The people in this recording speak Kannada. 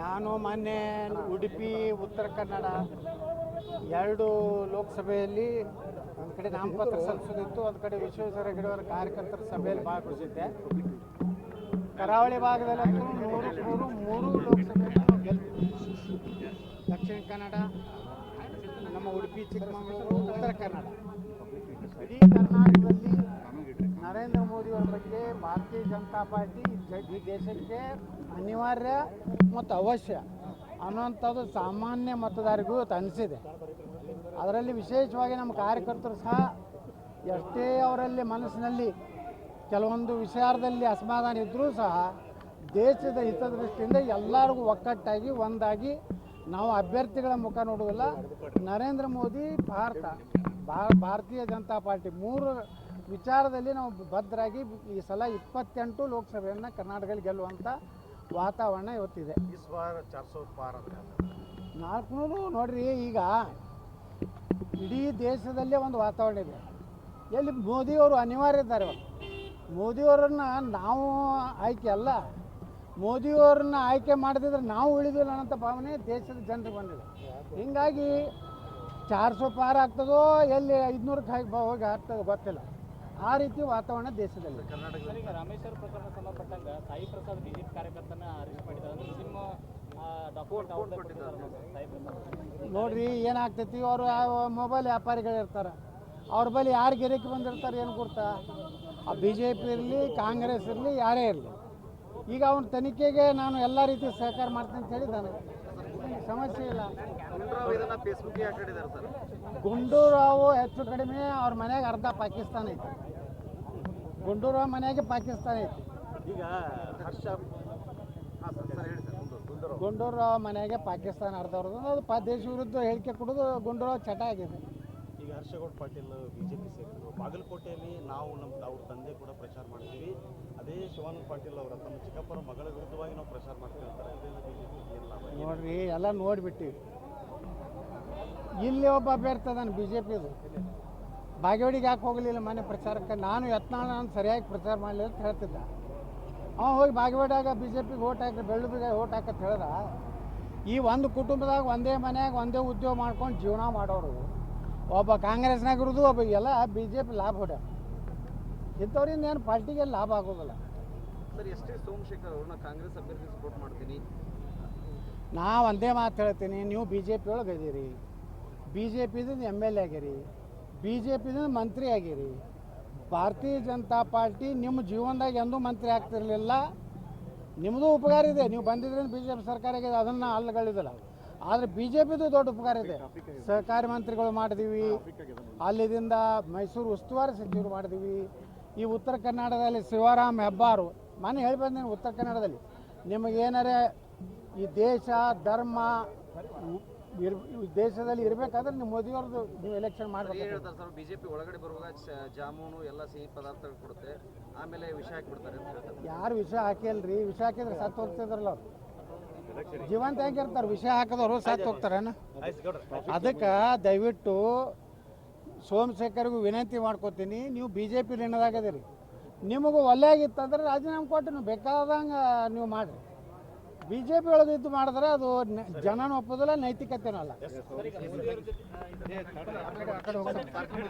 ನಾನು ಮೊನ್ನೆ ಉಡುಪಿ, ಉತ್ತರ ಕನ್ನಡ ಎರಡು ಲೋಕಸಭೆಯಲ್ಲಿ ಒಂದು ಕಡೆ ನಾಮಪತ್ರ ಸಲ್ಲಿಸೋದಿತ್ತು, ಒಂದು ಕಡೆ ವಿಶ್ವೇಶ್ವರ ಗಿಡವರ ಕಾರ್ಯಕರ್ತರ ಸಭೆಯಲ್ಲಿ ಭಾಗವಹಿಸಿದ್ದೆ. ಕರಾವಳಿ ಭಾಗದಲ್ಲಂತೂ ನೂರು ಮೂರು ಮೂರು ಲೋಕಸಭೆಯನ್ನು ಗೆಲ್ತೀವಿ ದಕ್ಷಿಣ ಕನ್ನಡ, ನಮ್ಮ ಉಡುಪಿ, ಚಿಕ್ಕಮಗಳೂರು, ಉತ್ತರ ಕನ್ನಡ. ಇಡೀ ಕರ್ನಾಟಕದಲ್ಲಿ ನರೇಂದ್ರ ಮೋದಿಯವರ ಬಗ್ಗೆ ಭಾರತೀಯ ಜನತಾ ಪಾರ್ಟಿ ಈ ದೇಶಕ್ಕೆ ಅನಿವಾರ್ಯ ಮತ್ತು ಅವಶ್ಯ ಅನ್ನುವಂಥದ್ದು ಸಾಮಾನ್ಯ ಮತದಾರರಿಗೂ ಇವತ್ತು ಅನಿಸಿದೆ. ಅದರಲ್ಲಿ ವಿಶೇಷವಾಗಿ ನಮ್ಮ ಕಾರ್ಯಕರ್ತರು ಸಹ ಎಷ್ಟೇ ಅವರಲ್ಲಿ ಮನಸ್ಸಿನಲ್ಲಿ ಕೆಲವೊಂದು ವಿಚಾರದಲ್ಲಿ ಅಸಮಾಧಾನ ಇದ್ದರೂ ಸಹ ದೇಶದ ಹಿತದೃಷ್ಟಿಯಿಂದ ಎಲ್ಲರಿಗೂ ಒಕ್ಕಟ್ಟಾಗಿ, ಒಂದಾಗಿ ನಾವು ಅಭ್ಯರ್ಥಿಗಳ ಮುಖ ನೋಡುವಲ್ಲ ನರೇಂದ್ರ ಮೋದಿ ಭಾರತ ಭಾರತೀಯ ಜನತಾ ಪಾರ್ಟಿ ಮೂರು ವಿಚಾರದಲ್ಲಿ ನಾವು ಭದ್ರಾಗಿ ಈ ಸಲ ಇಪ್ಪತ್ತೆಂಟು ಲೋಕಸಭೆಯನ್ನು ಕರ್ನಾಟಕದಲ್ಲಿ ಗೆಲ್ಲುವಂಥ ವಾತಾವರಣ ಇವತ್ತಿದೆ. ನಾಲ್ಕುನೂರು ನೋಡ್ರಿ ಈಗ ಇಡೀ ದೇಶದಲ್ಲೇ ಒಂದು ವಾತಾವರಣ ಇದೆ. ಎಲ್ಲಿ ಮೋದಿಯವರು ಅನಿವಾರ್ಯ ಇದ್ದಾರೆ. ಮೋದಿಯವರನ್ನು ನಾವು ಆಯ್ಕೆ ಅಲ್ಲ. ಮೋದಿಯವರನ್ನ ಆಯ್ಕೆ ಮಾಡದಿದ್ರೆ ನಾವು ಉಳಿದಿಲ್ಲ ಅನ್ನೋಂಥ ಭಾವನೆ ದೇಶದ ಜನರಿಗೆ ಬಂದಿದೆ. ಹೀಗಾಗಿ ಚಾರ್ಸೋ ಪಾರ್ ಆಗ್ತದೋ ಎಲ್ಲಿ ಐದುನೂರಕ್ಕೆ ಹಾಕಿ ಹೋಗಿ ಆಗ್ತದೋ ಗೊತ್ತಿಲ್ಲ. ಆ ರೀತಿ ವಾತಾವರಣ ದೇಶದಲ್ಲಿ ರಾಮೇಶ್ವರ ಪ್ರಕರಣ ಸಂಬಂಧಪಟ್ಟಂಗೆ ಸಾಯಿ ಪ್ರಸಾದ್ ಬಿಜೆಪಿ ಕಾರ್ಯಕರ್ತನ ಅರೆಸ್ಟ್ ಮಾಡಿದ್ದಾರೆ. ನೋಡ್ರಿ ಏನಾಗ್ತೈತಿ ಅವರು ಮೊಬೈಲ್ ವ್ಯಾಪಾರಿಗಳು ಇರ್ತಾರೆ. ಅವ್ರ ಬಳಿ ಯಾರು ಗಿರಕಿ ಬಂದಿರ್ತಾರೆ ಏನು ಕೊಡ್ತಾ ಆ ಬಿ ಜೆ ಪಿ ಇರಲಿ ಕಾಂಗ್ರೆಸ್ ಇರಲಿ ಯಾರೇ ಇರಲಿ. ಈಗ ಅವನ ತನಿಖೆಗೆ ನಾನು ಎಲ್ಲ ರೀತಿ ಸಹಕಾರ ಮಾಡ್ತೀನಿ ಅಂತ ಹೇಳಿದ್ದಾನೆ. ಸಮಸ್ಯೆ ಇಲ್ಲ. ಗುಂಡ್ರಾವ್ ಹೆಚ್ಚು ಕಡಿಮೆ ಅವ್ರ ಮನೆಗೆ ಅರ್ಧ ಪಾಕಿಸ್ತಾನ ಐತಿ. ಗುಂಡೂರಾವ್ ಮನೆಗೆ ಪಾಕಿಸ್ತಾನ ಐತಿ. ಈಗ ಹರ್ಷ ಹೇಳಿ ಗುಂಡೂರಾವ್ ಮನೆಯಾಗೆ ಪಾಕಿಸ್ತಾನ ಅರ್ಧ ಅವ್ರದ್ದು ಅದು ಪ ದೇಶ ವಿರುದ್ಧ ಹೇಳಿಕೆ ಕೊಡೋದು ಗುಂಡೂರಾವ್ ಚಟ ಆಗಿದೆ. ಈಗ ಹರ್ಷಗೌಡ ಪಾಟೀಲ್ ಬಿಜೆಪಿ ಸೇರಿದ್ರು. ಬಾಗಲಕೋಟೆಯಲ್ಲಿ ನಾವು ನಮ್ಮ ಅವ್ರ ತಂದೆ ಕೂಡ ಪ್ರಚಾರ ಮಾಡ್ತೀವಿ ಅದೇ ಶಿವಾನಂದ ಪಾಟೀಲ್ ಅವರ ತಮ್ಮ ಮಗಳ ವಿರುದ್ಧವಾಗಿ ನಾವು ಪ್ರಚಾರ ನೋಡ್ರಿ, ಎಲ್ಲ ನೋಡಿಬಿಟ್ಟಿವಿ ಇಲ್ಲಿ ಒಬ್ಬ ಅಭ್ಯರ್ಥಿ ಬಿ ಜೆ ಪಿದು ಬಾಗೇವಾಡಿಗೆ ಯಾಕೆ ಹೋಗಲಿಲ್ಲ ಮನೆ ಪ್ರಚಾರಕ್ಕೆ? ನಾನು ಯತ್ನಾನ ನಾನು ಸರಿಯಾಗಿ ಪ್ರಚಾರ ಮಾಡಲಿ ಅಂತ ಹೇಳ್ತಿದ್ದ. ಅವ ಹೋಗಿ ಬಾಗೇವಾಡಿಯಾಗ ಬಿ ಜೆ ಪಿಗೆ ಓಟ್ ಹಾಕಿ ಬೆಳ್ಳುಬಿಗೆ ಓಟ್ ಹಾಕತ್ ಹೇಳ್ದ. ಈ ಒಂದು ಕುಟುಂಬದಾಗ ಒಂದೇ ಮನೆಯಾಗ ಒಂದೇ ಉದ್ಯೋಗ ಮಾಡ್ಕೊಂಡು ಜೀವನ ಮಾಡೋರು. ಒಬ್ಬ ಕಾಂಗ್ರೆಸ್ನಾಗಿರೋದು ಒಬ್ಬ ಎಲ್ಲ ಬಿ ಜೆ ಪಿ ಲಾಭ ಹೊಡ್ಯ ಇಂಥವ್ರಿಂದ ಏನು ಪಾರ್ಟಿಗೆ ಲಾಭ ಆಗೋದಿಲ್ಲ. ಎಸ್ ಸೋಮಶೇಖರ್ ಅವ್ರನ್ನ ಕಾಂಗ್ರೆಸ್ ಅಭ್ಯರ್ಥಿ ಸಪೋರ್ಟ್ ಮಾಡ್ತೀನಿ. ನಾ ಒಂದೇ ಮಾತು ಹೇಳ್ತೀನಿ, ನೀವು ಬಿ ಜೆ ಪಿ ಒಳಗೆ ಇದೀರಿ ಬಿ ಜೆ ಪಿದಿಂದ ಎಂ ಎಲ್ ಎ ಆಗಿರಿ. ಬಿ ಜೆ ಪಿದಿಂದ ಮಂತ್ರಿ ಆಗಿರಿ. ಭಾರತೀಯ ಜನತಾ ಪಾರ್ಟಿ ನಿಮ್ಮ ಜೀವನದಾಗ ಎಂದೂ ಮಂತ್ರಿ ಆಗ್ತಿರಲಿಲ್ಲ. ನಿಮ್ಮದು ಉಪಕಾರ ಇದೆ, ನೀವು ಬಂದಿದ್ರಿಂದ ಬಿ ಜೆ ಪಿ ಸರ್ಕಾರ ಆಗಿದೆ, ಅದನ್ನು ಅಲ್ಲಗಳಿದಿಲ್ಲ ಆದರೆ ಬಿ ಜೆ ಪಿದು ದೊಡ್ಡ ಉಪಕಾರ ಇದೆ. ಸಹಕಾರಿ ಮಂತ್ರಿಗಳು ಮಾಡಿದೀವಿ. ಅಲ್ಲಿಂದ ಮೈಸೂರು ಉಸ್ತುವಾರಿ ಸಚಿವರು ಮಾಡಿದೀವಿ. ಈ ಉತ್ತರ ಕರ್ನಾಟಕದಲ್ಲಿ ಶಿವರಾಮ್ ಹೆಬ್ಬಾರು ಮೊನ್ನೆ ಹೇಳಿ ಬಂದೇನೆ ಉತ್ತರ ಕನ್ನಡದಲ್ಲಿ. ನಿಮಗೇನಾರೆ ಈ ದೇಶ ಧರ್ಮ ಇರ್ ದೇಶದಲ್ಲಿ ಇರಬೇಕಾದ್ರೆ ನೀವು ಮೋದಿಯವ್ರದ್ದು ನೀವು ಎಲೆಕ್ಷನ್ ಮಾಡಬೇಕು. ಹೇಳ್ತಾರೆ ಸರ್ ಬಿಜೆಪಿ ಒಳಗಡೆ ಬರುವಾಗ ಜಾಮೂನು ಎಲ್ಲ ಸಿಹಿ ಪದಾರ್ಥಗಳು ಕೊಡುತ್ತೆ. ಆಮೇಲೆ ವಿಷ ಹಾಕ್ಬಿಡ್ತಾರೆ ಯಾರು ವಿಷ ಹಾಕಿಲ್ರಿ? ವಿಷ ಹಾಕಿದ್ರೆ ಸತ್ತು ಹೋಗ್ತಿದ್ರಲ್ಲ ಅವ್ರು. ಜೀವಂತ ಹೆಂಗಿರ್ತಾರೆ? ವಿಷ ಹಾಕಿದವರು ಸತ್ತು ಹೋಗ್ತಾರೇನ ಅದಕ್ಕೆ ದಯವಿಟ್ಟು ಸೋಮಶೇಖರ್ಗೂ ವಿನಂತಿ ಮಾಡ್ಕೋತೀನಿ. ನೀವು ಬಿ ಜೆ ಪಿ ನಿನ್ನದಾಗದಿರಿ ನಿಮಗೂ ಆಗಿತ್ತಂದ್ರೆ ರಾಜೀನಾಮೆ ಕೊಟ್ಟು ನೀವು ಬೇಕಾದಂಗೆ ನೀವು ಮಾಡಿರಿ. ಬಿ ಜೆ ಪಿ ಒಳಗೆ ಇದ್ದು ಮಾಡಿದ್ರೆ ಅದು ಜನನೂ ಒಪ್ಪೋದಿಲ್ಲ, ನೈತಿಕತೆನೂ ಅಲ್ಲ.